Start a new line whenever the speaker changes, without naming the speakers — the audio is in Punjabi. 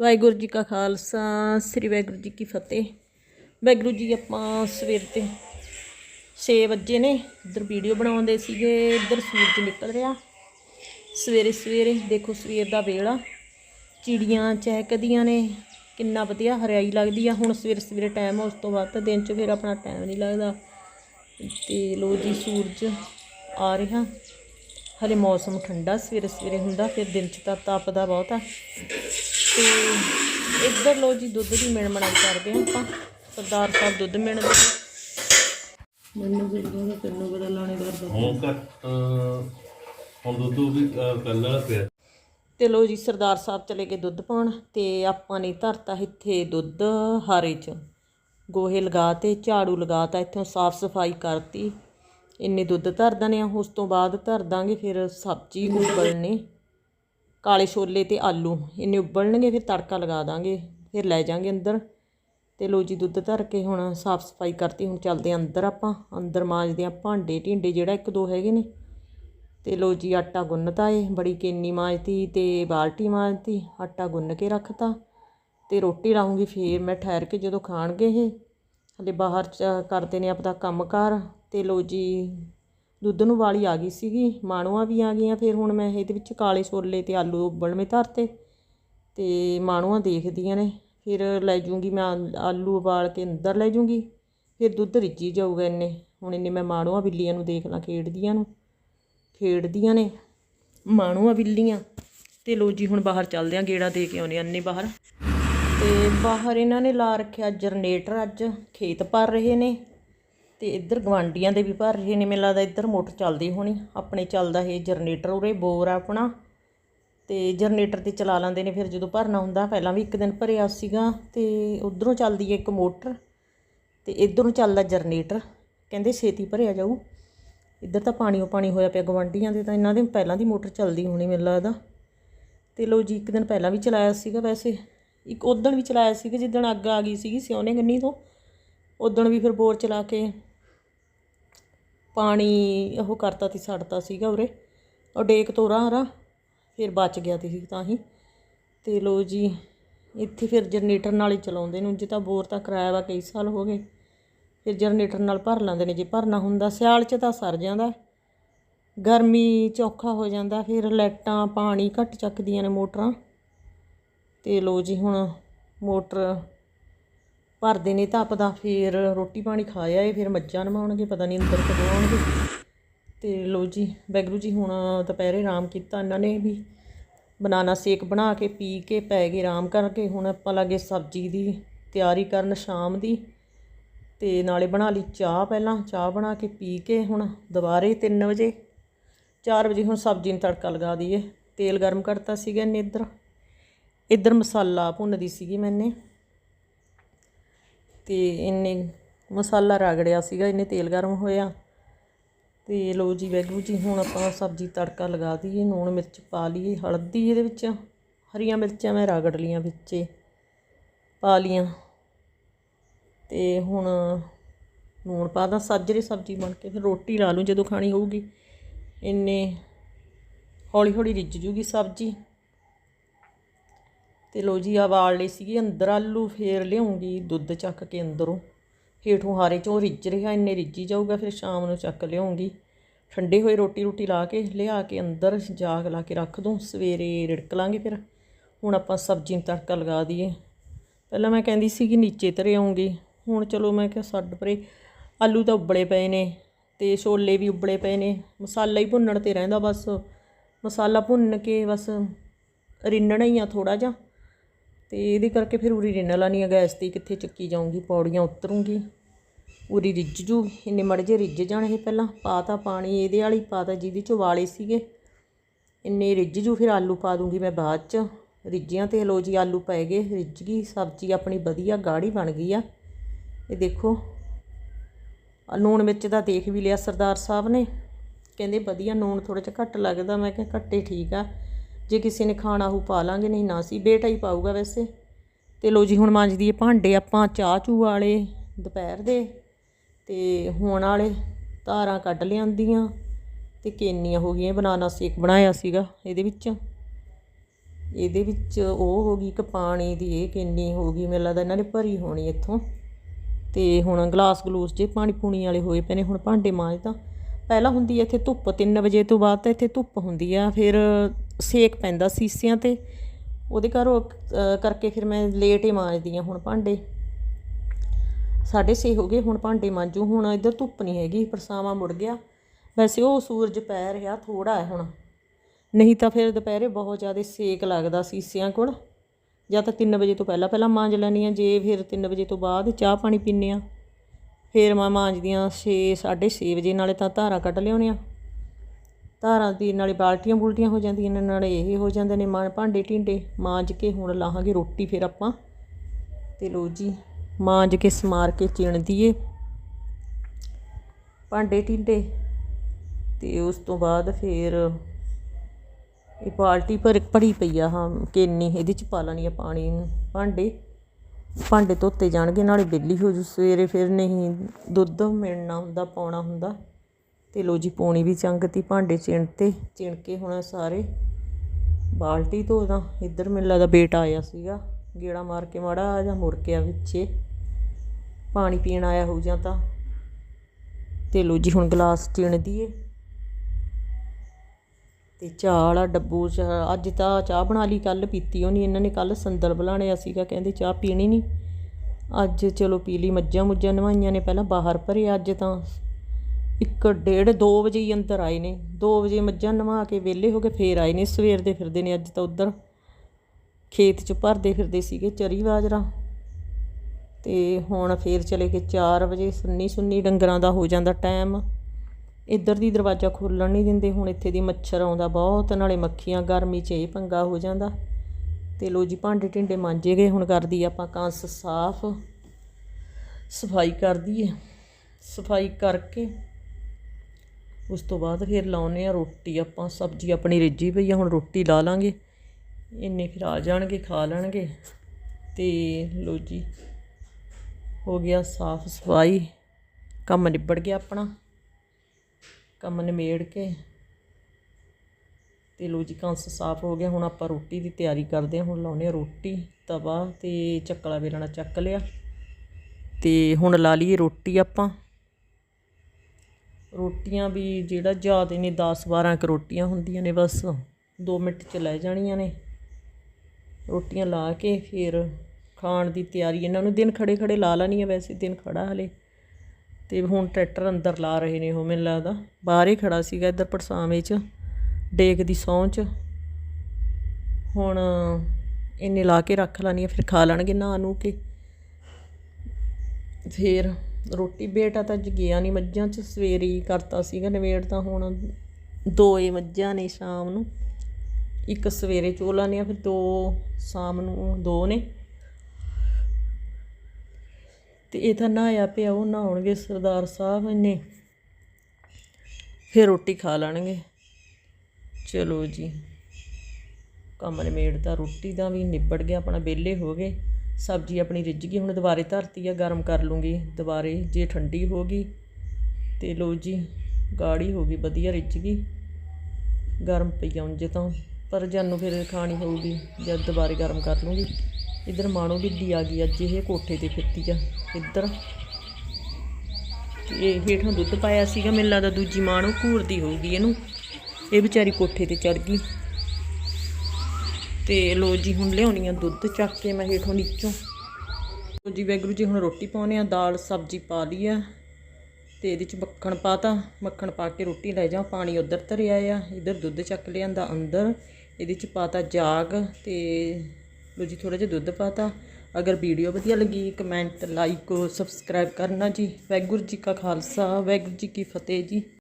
ਵਾਹਿਗੁਰੂ ਜੀ ਕਾ ਖਾਲਸਾ, ਸ੍ਰੀ ਵਾਹਿਗੁਰੂ ਜੀ ਕੀ ਫਤਿਹ। ਵਾਹਿਗੁਰੂ ਜੀ ਆਪਾਂ ਸਵੇਰ ਤੇ 6 ਵਜੇ ਨੇ, ਇੱਧਰ ਵੀਡੀਓ ਬਣਾਉਂਦੇ ਸੀਗੇ, ਇੱਧਰ ਸੂਰਜ ਨਿਕਲ ਰਿਹਾ। ਸਵੇਰੇ ਸਵੇਰੇ ਦੇਖੋ ਸਵੇਰ ਦਾ ਵੇਲਾ, ਚਿੜੀਆਂ ਚਹਿਕਦੀਆਂ ਨੇ, ਕਿੰਨਾ ਵਧੀਆ ਹਰਿਆਈ ਲੱਗਦੀ ਆ। ਹੁਣ ਸਵੇਰੇ ਸਵੇਰੇ ਟਾਈਮ ਉਸ ਤੋਂ ਬਾਅਦ ਤਾਂ ਦਿਨ 'ਚ ਫਿਰ ਆਪਣਾ ਟਾਈਮ ਨਹੀਂ ਲੱਗਦਾ। ਤੇ ਲੋ ਜੀ ਸੂਰਜ ਆ ਰਿਹਾ। ਹਲੇ ਮੌਸਮ ਠੰਡਾ ਸਵੇਰੇ ਸਵੇਰੇ ਹੁੰਦਾ ਫਿਰ ਦਿਨ 'ਚ ਤਾਂ ਤਪਦਾ ਬਹੁਤ ਆ। ਤੇ ਇੱਧਰ ਲੋ ਜੀ ਦੁੱਧ ਦੀ ਮਿਣ ਮਣਾਈ ਕਰਦੇ ਹਾਂ ਆਪਾਂ। ਸਰਦਾਰ ਸਾਹਿਬ ਦੁੱਧ ਮਿਣਦੇ ਮੈਨੂੰ ਜਿਹੜਾ ਤੈਨੂੰ ਬੜਾ ਲਾਣੇ ਕਰਦਾ
ਹੁਣ ਘੱਟ ਹੁਣ ਦੁੱਧ ਵੀ ਕੱਲ ਵਾਲਾ ਪਿਆ।
ਤੇ ਲੋ ਜੀ ਸਰਦਾਰ ਸਾਹਿਬ ਚਲੇ ਗਏ ਦੁੱਧ ਪਾਉਣ। ਤੇ ਆਪਾਂ ਨੇ ਧਰਤਾ ਇੱਥੇ ਦੁੱਧ ਹਾਰੇ 'ਚ। ਗੋਹੇ ਲਗਾਤੇ ਝਾੜੂ ਲਗਾਤਾ ਇੱਥੋਂ ਸਾਫ਼ ਸਫ਼ਾਈ ਕਰਤੀ। ਇੰਨੇ ਦੁੱਧ ਧਰ ਦਨੇ ਆ, ਉਸ ਤੋਂ ਬਾਅਦ ਧਰ ਦਾਂਗੇ ਫਿਰ ਸਬਜ਼ੀ ਉਬਲਣੀ। ਕਾਲੇ ਛੋਲੇ ਤੇ ਆਲੂ ਇੰਨੇ ਉਬਲਣਗੇ, ਫਿਰ ਤੜਕਾ ਲਗਾ ਦਾਂਗੇ, ਫਿਰ ਲੈ ਜਾਾਂਗੇ ਅੰਦਰ। ਤੇ ਲੋ ਜੀ ਦੁੱਧ ਧਰ ਕੇ ਹੁਣ ਸਾਫ਼ ਸਫ਼ਾਈ ਕਰਤੀ, ਹੁਣ ਚੱਲਦੇ ਆਂ ਅੰਦਰ ਆਪਾਂ। ਅੰਦਰ ਮਾਂਜਦੇ ਆਂ ਭਾਂਡੇ ਢਿੰਡੇ ਜਿਹੜਾ ਇੱਕ ਦੋ ਹੈਗੇ ਨੇ। ਤੇ ਲੋ ਜੀ ਆਟਾ ਗੁੰਨਤਾ ਏ ਬੜੀ ਕੇਨੀ ਮਾਂਜਤੀ ਤੇ ਬਾਲਟੀ ਮਾਂਜਤੀ, ਆਟਾ ਗੁੰਨ ਕੇ ਰੱਖਤਾ। ਤੇ ਰੋਟੀ ਲਾਉਂਗੀ ਫੇਰ ਮੈਂ ਠਹਿਰ ਕੇ ਜਦੋਂ ਖਾਣਗੇ ਇਹ। ਹਲੇ ਬਾਹਰ ਕਰਦੇ ਨੇ ਆਪਦਾ ਕੰਮਕਾਰ ਤੇ ਲੋ ਜੀ, ਦੁੱਧ ਨੂੰ ਵਾਲੀ ਆ ਗਈ ਸੀਗੀ, ਮਾਣੂਆਂ ਵੀ ਆ ਗਈਆਂ, ਫਿਰ ਹੁਣ ਮੈਂ ਇਹਦੇ ਵਿੱਚ ਕਾਲੇ ਛੋਲੇ ਤੇ ਆਲੂ ਉਬਲਵੇਂ ਧਰਤੇ ਤੇ ਮਾਣੂਆਂ ਦੇਖਦੀਆਂ ਨੇ, ਫਿਰ ਲੈ ਜੂੰਗੀ ਮੈਂ ਆਲੂ ਉਬਾਲ ਕੇ ਅੰਦਰ ਲੈ ਜੂੰਗੀ, ਫਿਰ ਦੁੱਧ ਰਿੱਝੀ ਜਾਊਗਾ ਇੰਨੇ, ਹੁਣ ਇੰਨੇ ਮੈਂ ਮਾਣੂਆਂ ਬਿੱਲੀਆਂ ਨੂੰ ਦੇਖ ਲਾਂ ਖੇਡਦੀਆਂ ਨੂੰ, ਖੇਡਦੀਆਂ ਨੇ, ਮਾਣੂਆਂ ਬਿੱਲੀਆਂ, ਤੇ ਲੋ ਜੀ ਹੁਣ ਬਾਹਰ ਚੱਲਦੇ ਆਂ, ਗੇੜਾ ਦੇ ਕੇ ਆਉਨੇ ਅੰਨੇ ਬਾਹਰ, ਤੇ ਬਾਹਰ ਇਹਨਾਂ ਨੇ ਲਾ ਰੱਖਿਆ ਜਨਰੇਟਰ ਅੱਜ, ਖੇਤ ਭਰ ਰਹੇ ਨੇ ਤੇ ਇੱਧਰ ਗਵਾਂਡੀਆਂ ਦੇ ਵੀ ਭਰ ਰਹੇ ਨੇ, ਮੈਨੂੰ ਲੱਗਦਾ ਇੱਧਰ ਮੋਟਰ ਚੱਲਦੀ ਹੋਣੀ। ਆਪਣੇ ਚੱਲਦਾ ਇਹ ਜਨਰੇਟਰ ਉਰੇ, ਬੋਰ ਆ ਆਪਣਾ। ਤੇ ਜਨਰੇਟਰ ਤੇ ਚਲਾ ਲੈਂਦੇ ਨੇ, ਫਿਰ ਜਦੋਂ ਭਰਨਾ ਹੁੰਦਾ, ਪਹਿਲਾਂ ਵੀ ਇੱਕ ਦਿਨ ਭਰਿਆ ਸੀਗਾ ਤੇ ਉਧਰੋਂ ਚੱਲਦੀ ਹੈ ਇੱਕ ਮੋਟਰ ਤੇ ਇਧਰੋਂ ਚੱਲਦਾ ਜਨਰੇਟਰ। ਕਹਿੰਦੇ ਛੇਤੀ ਭਰਿਆ ਜਾਊ। ਇੱਧਰ ਤਾਂ ਪਾਣੀ ਓ ਪਾਣੀ ਹੋਇਆ ਪਿਆ ਗਵਾਂਡੀਆਂ ਦੇ, ਤਾਂ ਇਹਨਾਂ ਦੇ ਪਹਿਲਾਂ ਦੀ ਮੋਟਰ ਚੱਲਦੀ ਹੋਣੀ ਮੈਨੂੰ ਲੱਗਦਾ। ਤੇ ਲੋ ਜੀ, ਇੱਕ ਦਿਨ ਪਹਿਲਾਂ ਵੀ ਚਲਾਇਆ ਸੀਗਾ ਵੈਸੇ। ਇੱਕ ਉਦਣ ਵੀ ਚਲਾਇਆ ਸੀਗਾ, ਜਿੱਦਣ ਅੱਗ ਆ ਗਈ ਸੀਗੀ ਸਿਉਣੇ ਗੰਨੀ ਤੋਂ। ਉਦਣ ਵੀ ਫਿਰ ਬੋਰ ਚਲਾ ਕੇ ਪਾਣੀ ਉਹ ਕਰਤਾ ਤੀ ਛੱਡਤਾ ਸੀਗਾ ਉਰੇ। ਉਹ ਡੇਕ ਤੋਰਾ ਹਰਾ ਫਿਰ ਬਚ ਗਿਆ ਤੀ ਤਾਂ ਹੀ। ਤੇ ਲੋ ਜੀ, ਇੱਥੇ ਫਿਰ ਜਨਰੇਟਰ ਨਾਲ ਹੀ ਚਲਾਉਂਦੇ ਨੇ। ਜੇ ਤਾਂ ਬੋਰ ਤਾਂ ਕਰਾਇਆ ਵਾ ਕਈ ਸਾਲ ਹੋ ਗਏ। ਫਿਰ ਜਨਰੇਟਰ ਨਾਲ ਭਰ ਲੈਂਦੇ ਨੇ। ਜੇ ਭਰਨਾ ਹੁੰਦਾ, ਸਿਆਲ 'ਚ ਤਾਂ ਸਰ ਜਾਂਦਾ। ਗਰਮੀ 'ਚ ਔਖਾ ਹੋ ਜਾਂਦਾ। ਫਿਰ ਲਾਈਟਾਂ, ਪਾਣੀ ਘੱਟ ਚੱਕਦੀਆਂ ਨੇ ਮੋਟਰਾਂ। ਤੇ ਲੋ ਜੀ, ਹੁਣ ਮੋਟਰ ਭਰਦੇ ਨੇ ਤਾਂ ਆਪਦਾ ਫਿਰ ਰੋਟੀ ਪਾਣੀ ਖਾਇਆ ਏ, ਫਿਰ ਮੱਝਾਂ ਨਵਾਉਣਗੇ, ਪਤਾ ਨਹੀਂ ਅੰਦਰ ਕਦੋਂ ਆਉਣਗੇ। ਤੇ ਲੋ ਜੀ ਬੈਗਰੂ ਜੀ ਹੁਣ ਦੁਪਹਿਰੇ ਆਰਾਮ ਕੀਤਾ ਇਹਨਾਂ ਨੇ ਵੀ। ਬਨਾਨਾ ਸ਼ੇਕ ਬਣਾ ਕੇ, ਪੀ ਕੇ, ਪੈ ਗਏ ਆਰਾਮ ਕਰਕੇ। ਹੁਣ ਆਪਾਂ ਲਾਗੇ ਸਬਜ਼ੀ ਦੀ ਤਿਆਰੀ ਕਰਨ ਸ਼ਾਮ ਦੀ। ਤੇ ਨਾਲੇ ਬਣਾ ਲਈ ਚਾਹ ਪਹਿਲਾਂ, ਚਾਹ ਬਣਾ ਕੇ ਪੀ ਕੇ ਹੁਣ ਦੁਬਾਰੇ 3 ਵਜੇ। 4 ਵਜੇ ਹੁਣ ਸਬਜ਼ੀ ਨੂੰ ਤੜਕਾ ਲਗਾ ਦਈਏ। ਤੇਲ ਗਰਮ ਕਰਤਾ ਸੀਗਾ ਇਹਨੇ ਇੱਧਰ। ਇੱਧਰ ਮਸਾਲਾ ਭੁੰਨਦੀ ਸੀਗੀ ਮੈਨੇ। ਤੇ ਇੰਨੇ ਮਸਾਲਾ ਰਗੜਿਆ ਸੀਗਾ, ਇੰਨੇ ਤੇਲ ਗਰਮ ਹੋਇਆ। ਤੇ ਲੋ ਜੀ ਵੈਗੂ ਜੀ, ਹੁਣ ਆਪਾਂ ਸਬਜ਼ੀ ਤੜਕਾ ਲਗਾ ਦਈਏ, ਨੂਣ ਮਿਰਚ ਪਾ ਲਈਏ, ਹਲਦੀ ਇਹਦੇ ਵਿੱਚ, ਹਰੀਆਂ ਮਿਰਚਾਂ ਮੈਂ ਰਗੜ ਲੀਆਂ ਵਿੱਚੇ, ਪਾ ਲੀਆਂ ਤੇ ਹੁਣ ਨੂਣ ਪਾ ਦਾਂ, ਸਾਜਰੇ ਸਬਜ਼ੀ ਬਣ ਕੇ ਫਿਰ ਰੋਟੀ ਲਾ ਲੂੰ ਜਦੋਂ ਖਾਣੀ ਹੋਊਗੀ। ਇੰਨੇ ਹੌਲੀ ਹੌਲੀ ਰਿੱਝ ਜੂਗੀ ਸਬਜ਼ੀ। ਤੇ ਲੋ ਜੀ ਆ ਵਾਲ ਲਈ ਸੀਗੀ, ਅੰਦਰ ਆਲੂ ਫੇਰ ਲਿਆਉਂਗੀ ਦੁੱਧ ਚੱਕ ਕੇ ਅੰਦਰੋਂ। ਹੇਠੋਂ ਹਾਰੇ ਚੋਂ ਰਿੱਝ ਰਿਹਾ, ਇੰਨੇ ਰਿੱਝੀ ਜਾਊਗਾ, ਫਿਰ ਸ਼ਾਮ ਨੂੰ ਚੱਕ ਲਿਆਉਂਗੀ। ਠੰਡੇ ਹੋਏ ਰੋਟੀ ਰੋਟੀ ਲਾ ਕੇ, ਲਿਆ ਕੇ ਅੰਦਰ, ਜਾਗ ਲਾ ਕੇ ਰੱਖ ਦੂੰ, ਸਵੇਰੇ ਰਿੜਕ ਲਾਂਗੇ ਫਿਰ। ਹੁਣ ਆਪਾਂ ਸਬਜ਼ੀ ਨੂੰ ਤੜਕਾ ਲਗਾ ਦਈਏ। ਪਹਿਲਾਂ ਮੈਂ ਕਹਿੰਦੀ ਸੀ ਕਿ ਨੀਚੇ ਧਰੇ ਆਉਂਗੀ, ਹੁਣ ਚਲੋ ਮੈਂ ਕਿਹਾ ਛੱਡ ਪਰੇ, ਆਲੂ ਤਾਂ ਉਬਲੇ ਪਏ ਨੇ ਤੇ ਛੋਲੇ ਵੀ ਉਬਲੇ ਪਏ ਨੇ, ਮਸਾਲਾ ਹੀ ਭੁੰਨਣ ਤੇ ਰਹਿੰਦਾ ਬਸ। ਮਸਾਲਾ ਭੁੰਨ ਕੇ ਬਸ ਰਿੰਨਣਾ ਹੀ ਆ ਥੋੜਾ ਜਿਹਾ। ਤੇ ਇਹਦੇ ਕਰਕੇ ਫਿਰ ਉਰੀ ਰਿੰਨ ਲਾਣੀ ਆ ਗੈਸ ਤੇ ਕਿੱਥੇ ਚੱਕੀ ਜਾਊਂਗੀ, ਪੌੜੀਆਂ ਉਤਰੂੰਗੀ। ਉਰੀ ਰਿੱਝ ਜੂ ਇੰਨੇ ਮੜ ਜੇ ਰਿੱਝ ਜਾਣ ਇਹ ਪਹਿਲਾਂ। ਪਾਤਾ ਪਾਣੀ ਇਹਦੇ ਵਾਲੀ ਪਾਤਾ ਜਿਹਦੇ ਚ ਵਾਲੇ ਸੀਗੇ। ਇੰਨੇ ਰਿੱਝ ਜੂ, ਫਿਰ ਆਲੂ ਪਾ ਦੂੰਗੀ ਮੈਂ ਬਾਅਦ ਚ। ਰਿੱਝਿਆਂ ਤੇ ਲੋ ਜੀ, ਆਲੂ ਪੈ ਗਏ, ਰਿੱਝ ਗਈ, ਸਬਜ਼ੀ ਆਪਣੀ ਵਧੀਆ ਗਾੜੀ ਬਣ ਗਈ ਆ। ਇਹ ਦੇਖੋ ਲੂਣ ਮਿਰਚ ਦਾ ਦੇਖ ਵੀ ਲਿਆ ਸਰਦਾਰ ਸਾਹਿਬ ਨੇ। ਕਹਿੰਦੇ ਵਧੀਆ, ਲੂਣ ਥੋੜਾ ਜਿਹਾ ਘੱਟ ਲੱਗਦਾ, ਮੈਂ ਕਿਹਾ ਘੱਟੇ ਠੀਕ ਆ। ਜੇ ਕਿਸੇ ਨੇ ਖਾਣਾ ਉਹ ਪਾ ਲਾਂਗੇ, ਨਹੀਂ ਨਾ ਸੀ, ਬੇਟਾ ਹੀ ਪਾਊਗਾ ਵੈਸੇ। ਤੇ ਲੋ ਜੀ, ਹੁਣ ਮਾਂਜਦੀ ਇਹ ਭਾਂਡੇ ਆਪਾਂ ਚਾਹ ਚੂ ਵਾਲੇ ਦੁਪਹਿਰ ਦੇ ਤੇ ਹੁਣ ਵਾਲੇ ਧਾਰਾਂ ਕੱਢ ਲਿਆਂਦੀਆਂ ਤੇ ਕੇਨੀਆਂ ਹੋ ਗਈਆਂ, ਬਨਾਨਾ ਸ਼ੇਕ ਬਣਾਇਆ ਸੀਗਾ ਇਹਦੇ ਵਿੱਚ। ਇਹਦੇ ਵਿੱਚ ਉਹ ਹੋ ਗਈ, ਇੱਕ ਪਾਣੀ ਦੀ ਇਹ ਕਿੰਨੀ ਹੋ ਗਈ, ਮੈਨੂੰ ਲੱਗਦਾ ਇਹਨਾਂ ਨੇ ਭਰੀ ਹੋਣੀ ਇੱਥੋਂ। ਤੇ ਹੁਣ ਗਲਾਸ ਗਲੂਸ ਜੇ ਪਾਣੀ ਪੂਣੀ ਵਾਲੇ ਹੋਏ ਪਏ ਨੇ, ਹੁਣ ਭਾਂਡੇ ਮਾਂਜਦਾ। ਪਹਿਲਾਂ ਹੁੰਦੀ ਹੈ ਇੱਥੇ ਧੁੱਪ 3 ਵਜੇ ਤੋਂ ਬਾਅਦ ਤਾਂ ਇੱਥੇ ਧੁੱਪ ਹੁੰਦੀ ਆ, ਫਿਰ ਸੇਕ ਪੈਂਦਾ ਸੀਸਿਆਂ ਤੇ। ਉਹਦੇ ਕਰ ਕਰਕੇ ਫਿਰ ਮੈਂ ਲੇਟ ਹੀ ਮਾਂਜਦੀ ਆ ਹੁਣ ਭਾਂਡੇ। ਸਾਡੇ ਸੇ ਹੋ ਗਏ, ਹੁਣ ਭਾਂਡੇ ਮਾਂਜੂ। ਹੁਣ ਇੱਧਰ ਧੁੱਪ ਨਹੀਂ ਹੈਗੀ ਪਰਸਾਵਾ ਮੁੜ ਗਿਆ। ਵੈਸੇ ਉਹ ਸੂਰਜ ਪੈ ਰਿਹਾ ਥੋੜਾ ਹੈ ਹੁਣ। ਨਹੀਂ ਤਾਂ ਫਿਰ ਦੁਪਹਿਰੇ ਬਹੁਤ ਜ਼ਿਆਦਾ ਸੇਕ ਲੱਗਦਾ ਸੀਸਿਆਂ ਕੋਲ। ਜਾਂ ਤਾਂ 3 ਵਜੇ ਤੋਂ ਪਹਿਲਾਂ ਪਹਿਲਾਂ ਮਾਂਜ ਲੈਣੀ ਆ, ਜੇ ਫਿਰ 3 ਵਜੇ ਤੋਂ ਬਾਅਦ ਚਾਹ ਪਾਣੀ ਪੀਂਦੇ ਆ। ਫਿਰ ਮੈਂ ਮਾਂਜਦੀਆਂ 6 6:30 ਵਜੇ ਨਾਲੇ ਤਾਂ ਧਾਰਾਂ ਕੱਢ ਲਿਆਉਂਦੇ ਆ ਧਾਰਾਂ ਦੀ ਨਾਲੇ ਬਾਲਟੀਆਂ ਬੁਲਟੀਆਂ ਹੋ ਜਾਂਦੀਆਂ ਨੇ, ਨਾਲੇ ਇਹ ਹੋ ਜਾਂਦੇ ਨੇ ਮਾਂ ਭਾਂਡੇ ਢਿੰਡੇ। ਮਾਂਜ ਕੇ ਹੁਣ ਲਾਹਾਂਗੇ ਰੋਟੀ ਫਿਰ ਆਪਾਂ। ਤੇ ਲੋ ਜੀ, ਮਾਂਜ ਕੇ ਸਮਾਰ ਕੇ ਚਿਣ ਦਈਏ ਭਾਂਡੇ ਢਿੰਡੇ। ਤੇ ਉਸ ਤੋਂ ਬਾਅਦ ਫਿਰ ਇਹ ਬਾਲਟੀ ਭਰ ਭਰੀ ਪਈ ਆ, ਹਾਂ ਕਿੰਨੀ ਇਹਦੇ ਚ ਪਾ ਲੈਣੀ ਆ ਪਾਣੀ ਭਾਂਡੇ। ਭਾਂਡੇ ਧੋਤੇ ਜਾਣਗੇ, ਨਾਲੇ ਵਿਹਲੀ ਹੋ ਜੂ ਸਵੇਰੇ, ਫਿਰ ਨਹੀਂ। ਦੁੱਧ ਮਿਲਣਾ ਹੁੰਦਾ, ਪਾਉਣਾ ਹੁੰਦਾ। ਤੇ ਲੋ ਜੀ, ਪੌਣੀ ਵੀ ਚੰਗਤੀ ਭਾਂਡੇ ਚਿਣ ਤੇ, ਚਿਣ ਕੇ ਹੁਣ ਸਾਰੇ ਬਾਲਟੀ ਧੋਦਾ। ਇੱਧਰ ਮੈਨੂੰ ਲੱਗਦਾ ਬੇਟਾ ਆਇਆ ਸੀਗਾ, ਗੇੜਾ ਮਾਰ ਕੇ ਮਾੜਾ ਜਾਂ ਮੁੜ ਕੇ ਆ ਵਿੱਚੇ। ਪਾਣੀ ਪੀਣ ਆਇਆ ਹੋਊ ਜਾਂ ਤਾਂ। ਤੇ ਲੋ ਜੀ, ਹੁਣ ਗਲਾਸ ਚਿਣ ਦੀਏ ਅਤੇ ਚਾਹ ਵਾਲਾ ਡੱਬੂ, ਚਾਹ, ਅੱਜ ਤਾਂ ਚਾਹ ਬਣਾ ਲਈ, ਕੱਲ੍ਹ ਪੀਤੀ ਉਹ ਨਹੀਂ ਇਹਨਾਂ ਨੇ ਕੱਲ੍ਹ ਸੰਦਲ ਬੁਲਾਣੇ ਸੀਗਾ, ਕਹਿੰਦੇ ਚਾਹ ਪੀਣੀ ਨਹੀਂ। ਅੱਜ ਚਲੋ ਪੀ ਲਈ, ਮੱਝਾਂ ਮੁੱਝਾਂ ਨਵਾਈਆਂ ਨੇ, ਪਹਿਲਾਂ ਬਾਹਰ ਭਰੇ ਅੱਜ ਤਾਂ। ਇੱਕ ਡੇਢ 2 ਵਜੇ ਹੀ ਅੰਦਰ ਆਏ ਨੇ 2 ਵਜੇ ਮੱਝਾਂ ਨਵਾ ਕੇ ਵਿਹਲੇ ਹੋ ਕੇ ਫੇਰ ਆਏ ਨੇ ਸਵੇਰ ਦੇ ਫਿਰਦੇ ਨੇ ਅੱਜ ਤਾਂ ਉਧਰ। ਖੇਤ 'ਚ ਭਰਦੇ ਫਿਰਦੇ ਸੀਗੇ ਚਰੀ ਬਾਜਰਾ। ਤੇ ਹੁਣ ਫੇਰ ਚਲੇ ਗਏ 4 ਵਜੇ, ਸੁੰਨੀ ਸੁੰਨੀ ਡੰਗਰਾਂ ਦਾ ਹੋ ਜਾਂਦਾ ਟਾਈਮ। ਇੱਧਰ ਦੀ ਦਰਵਾਜ਼ਾ ਖੋਲਣ ਨਹੀਂ ਦਿੰਦੇ, ਹੁਣ ਇੱਥੇ ਦੀ ਮੱਛਰ ਆਉਂਦਾ ਬਹੁਤ, ਨਾਲੇ ਮੱਖੀਆਂ ਗਰਮੀ 'ਚ ਇਹ ਪੰਗਾ ਹੋ ਜਾਂਦਾ। ਤੇ ਲੋ ਜੀ, ਭਾਂਡੇ ਢਿੰਡੇ ਮਾਂਜੇ ਗਏ, ਹੁਣ ਕਰਦੀ ਆਪਾਂ ਕੰਸ ਸਾਫ਼। ਸਫ਼ਾਈ ਕਰਦੀ ਹੈ ਸਫ਼ਾਈ ਕਰਕੇ ਉਸ ਤੋਂ ਬਾਅਦ ਫਿਰ ਲਾਉਨੇ ਆ ਰੋਟੀ ਆਪਾਂ, ਸਬਜ਼ੀ ਆਪਣੀ ਰਿੱਜੀ ਪਈ ਆ, ਹੁਣ ਰੋਟੀ ਲਾ ਲਾਂਗੇ। ਇੰਨੇ ਫਿਰ ਆ ਜਾਣਗੇ, ਖਾ ਲੈਣਗੇ। ਤੇ ਲੋ ਜੀ, ਹੋ ਗਿਆ ਸਾਫ਼ ਸਫ਼ਾਈ। ਕੰਮ ਨਿਬੜ ਗਿਆ ਆਪਣਾ। ਕੰਮ ਨਿਮੇੜ ਕੇ ਤੇ ਲੋ ਜੀ ਕੰਸ ਸਾਫ਼ ਹੋ ਗਿਆ। ਹੁਣ ਆਪਾਂ ਰੋਟੀ ਦੀ ਤਿਆਰੀ ਕਰਦੇ ਹਾਂ। ਹੁਣ ਲਾਉਨੇ ਆ ਰੋਟੀ, ਤਵਾ ਤੇ ਚੱਕਲਾ ਵੇਲਣਾ ਚੱਕ ਲਿਆ। ਤੇ ਹੁਣ ਲਾ ਲਈਏ ਰੋਟੀ ਆਪਾਂ। ਰੋਟੀਆਂ ਵੀ ਜਿਹੜਾ ਜ਼ਿਆਦਾ ਨੇ 10 12 ਕ ਰੋਟੀਆਂ ਹੁੰਦੀਆਂ ਨੇ, ਬਸ 2 ਮਿੰਟ ਚ ਲੈ ਜਾਣੀਆਂ ਨੇ। ਰੋਟੀਆਂ ਲਾ ਕੇ ਫਿਰ ਖਾਣ ਦੀ ਤਿਆਰੀ। ਇਹਨਾਂ ਨੂੰ ਦਿਨ ਖੜੇ ਖੜੇ ਲਾ ਲੈਣੀ ਆ ਵੈਸੇ, ਦਿਨ ਖੜਾ ਹਲੇ। ਤੇ ਹੁਣ ਟਰੈਕਟਰ ਅੰਦਰ ਲਾ ਰਹੇ ਨੇ ਉਹ, ਮੈਨੂੰ ਲੱਗਦਾ। ਬਾਹਰ ਹੀ ਖੜਾ ਸੀਗਾ ਇੱਧਰ ਪਰਸਾਵੇਂ 'ਚ ਡੇਕ ਦੀ ਸੌਂ 'ਚ। ਹੁਣ ਇੰਨੇ ਲਾ ਕੇ ਰੱਖ ਲੈਣੀ ਆ, ਫਿਰ ਖਾ ਲੈਣਗੇ ਨਹਾ ਨੂੰ ਕੇ। ਫਿਰ ਰੋਟੀ, ਬੇਟਾ ਤਾਂ ਅੱਜ ਗਿਆ ਨਹੀਂ ਮੱਝਾਂ 'ਚ, ਸਵੇਰੇ ਹੀ ਕਰਤਾ ਸੀਗਾ ਨਵੇੜ ਤਾਂ, ਹੁਣ ਦੋ ਏ ਮੱਝਾਂ ਨੇ ਸ਼ਾਮ ਨੂੰ। ਇੱਕ ਸਵੇਰੇ ਚੋਲਾ ਨੇ ਫਿਰ ਦੋ ਸ਼ਾਮ ਨੂੰ ਦੋ ਨੇ। ਤੇ ਇਹ ਤਾਂ ਨਹਾਇਆ ਪਿਆ, ਉਹ ਨਹਾਉਣਗੇ ਸਰਦਾਰ ਸਾਹਿਬ ਨੇ ਫਿਰ ਰੋਟੀ ਖਾ ਲੈਣਗੇ। ਚਲੋ ਜੀ, ਕੰਮ ਨਿਬੇੜਦਾ ਰੋਟੀ ਦਾ ਵੀ ਨਿਬੜ ਗਿਆ, ਆਪਣਾ ਵਿਹਲੇ ਹੋ ਗਏ। ਸਬਜ਼ੀ ਆਪਣੀ ਰਿੱਝ ਗਈ, ਹੁਣ ਦੁਬਾਰੇ ਧਰਤੀ ਆ, ਗਰਮ ਕਰ ਲੂੰਗੀ। ਦੁਬਾਰੇ ਜੇ ਠੰਡੀ ਹੋ ਗਈ, ਤੇ ਲੋ ਜੀ, ਗਾੜੀ ਹੋ ਗਈ, ਵਧੀਆ ਰਿੱਝ ਗਈ। ਗਰਮ ਪਈ ਆ ਉਂਝ ਤਾਂ, ਪਰ ਜਾਨੂੰ ਫਿਰ ਖਾਣੀ ਹੋਊਗੀ, ਜਦ ਦੁਬਾਰੇ ਗਰਮ ਕਰ ਲੂੰਗੀ। ਇੱਧਰ ਮਾਣੋ ਬਿੱਲੀ ਆ ਗਈ, ਅੱਜ ਇਹ ਕੋਠੇ ਤੇ ਫਿਰਤੀ ਆ, ਇੱਧਰ। ਇਹ ਹੇਠਾਂ ਦੁੱਧ ਪਾਇਆ ਸੀਗਾ, ਮੈਨੂੰ ਲੱਗਦਾ ਦੂਜੀ ਮਾਂ ਨੂੰ ਘੂਰਦੀ ਹੋਊਗੀ ਇਹਨੂੰ। ਇਹ ਵਿਚਾਰੀ ਕੋਠੇ ਤੇ ਚੜ ਗਈ। ਤੇ ਲੋ ਜੀ, ਹੁਣ ਲਿਆਉਣੀ ਆ ਦੁੱਧ ਚੱਕ ਕੇ ਮੈਂ ਹੇਠੋਂ ਨੀਚੋਂ। ਲੋ ਜੀ ਵੈਗਰੂ ਜੀ, ਹੁਣ ਰੋਟੀ ਪਾਉਣੇ ਆ, ਦਾਲ, ਸਬਜ਼ੀ ਪਾ ਲਈ ਆ। ਤੇ ਇਹਦੇ ਚ ਮੱਖਣ ਪਾਤਾ। ਮੱਖਣ ਪਾ ਕੇ ਰੋਟੀ ਲੈ ਜਾ ਪਾਣੀ ਉਧਰ ਧਰਿਆ ਆ। ਇਧਰ ਦੁੱਧ ਚੱਕ ਲਿਆਂਦਾ ਅੰਦਰ। ਇਹਦੇ ਚ ਪਾਤਾ ਜਾਗ ਤੇ ਲੋ ਜੀ ਥੋੜਾ ਜਿਹਾ ਦੁੱਧ ਪਾਤਾ। ਅਗਰ ਵੀਡੀਓ ਵਧੀਆ ਲੱਗੀ ਕਮੈਂਟ ਲਾਈਕ ਸਬਸਕ੍ਰਾਈਬ ਕਰਨਾ ਜੀ। ਵੈਗੁਰੂ ਜੀ ਕਾ ਖਾਲਸਾ ਵੈਗੁਰੂ ਜੀ ਕੀ ਫਤਿਹ ਜੀ।